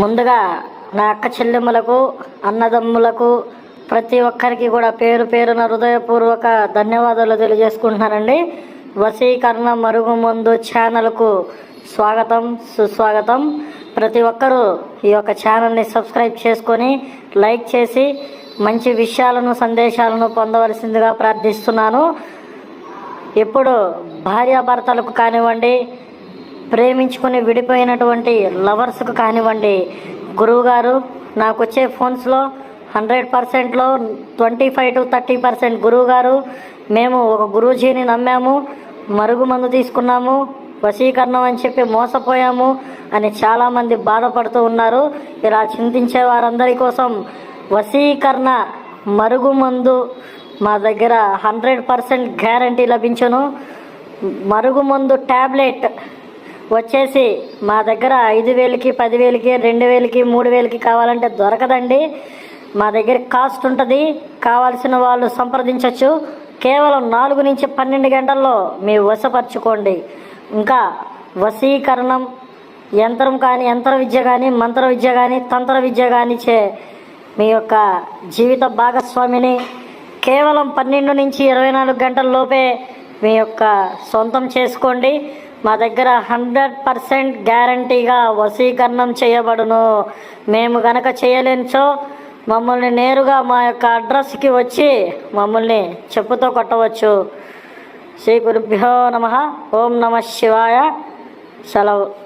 ముందుగా నా అక్క చెల్లెమ్మలకు అన్నదమ్ములకు ప్రతి ఒక్కరికి కూడా పేరు పేరున హృదయపూర్వక ధన్యవాదాలు తెలియజేసుకుంటున్నానండి. వశీకరణ మరుగు మందు ఛానల్కు స్వాగతం సుస్వాగతం. ప్రతి ఒక్కరూ ఈ యొక్క ఛానల్ని సబ్స్క్రైబ్ చేసుకొని లైక్ చేసి మంచి విషయాలను సందేశాలను పొందవలసిందిగా ప్రార్థిస్తున్నాను. ఇప్పుడు భార్యాభర్తలకు కానివ్వండి ప్రేమించుకుని విడిపోయినటువంటి లవర్స్కు కానివ్వండి. గురువుగారు నాకు వచ్చే ఫోన్స్లో హండ్రెడ్ పర్సెంట్లో twenty five to thirty percent గురువుగారు మేము ఒక గురూజీని నమ్మాము మరుగు మందు తీసుకున్నాము వశీకరణం అని చెప్పి మోసపోయాము అని చాలామంది బాధపడుతూ ఉన్నారు. ఇలా చింతించే వారందరి కోసం వశీకరణ మరుగు మందు మా దగ్గర హండ్రెడ్ పర్సెంట్ గ్యారంటీ లభించును. మరుగుమందు ట్యాబ్లెట్ వచ్చేసి మా దగ్గర ఐదు వేలకి పదివేలకి రెండు వేలకి మూడు వేలకి కావాలంటే దొరకదండి. మా దగ్గర కాస్ట్ ఉంటుంది. కావాల్సిన వాళ్ళు సంప్రదించవచ్చు కేవలం నాలుగు నుంచి పన్నెండు గంటల్లో మీ వశపరచుకోండి. ఇంకా వశీకరణం యంత్రం కానీ యంత్ర విద్య కానీ మంత్ర విద్య కానీ తంత్ర విద్య కానీ చే మీ యొక్క జీవిత భాగస్వామిని కేవలం పన్నెండు నుంచి ఇరవై నాలుగు గంటల లోపే మీ యొక్క సొంతం చేసుకోండి. మా దగ్గర హండ్రెడ్ పర్సెంట్ గ్యారంటీగా వశీకరణం చేయబడును. మేము గనక చేయలేనిచో మమ్మల్ని నేరుగా మా యొక్క అడ్రస్కి వచ్చి మమ్మల్ని చెప్పుతో కొట్టవచ్చు. శ్రీ గురుభ్యో నమ. ఓం నమ శివాయ. సెలవు.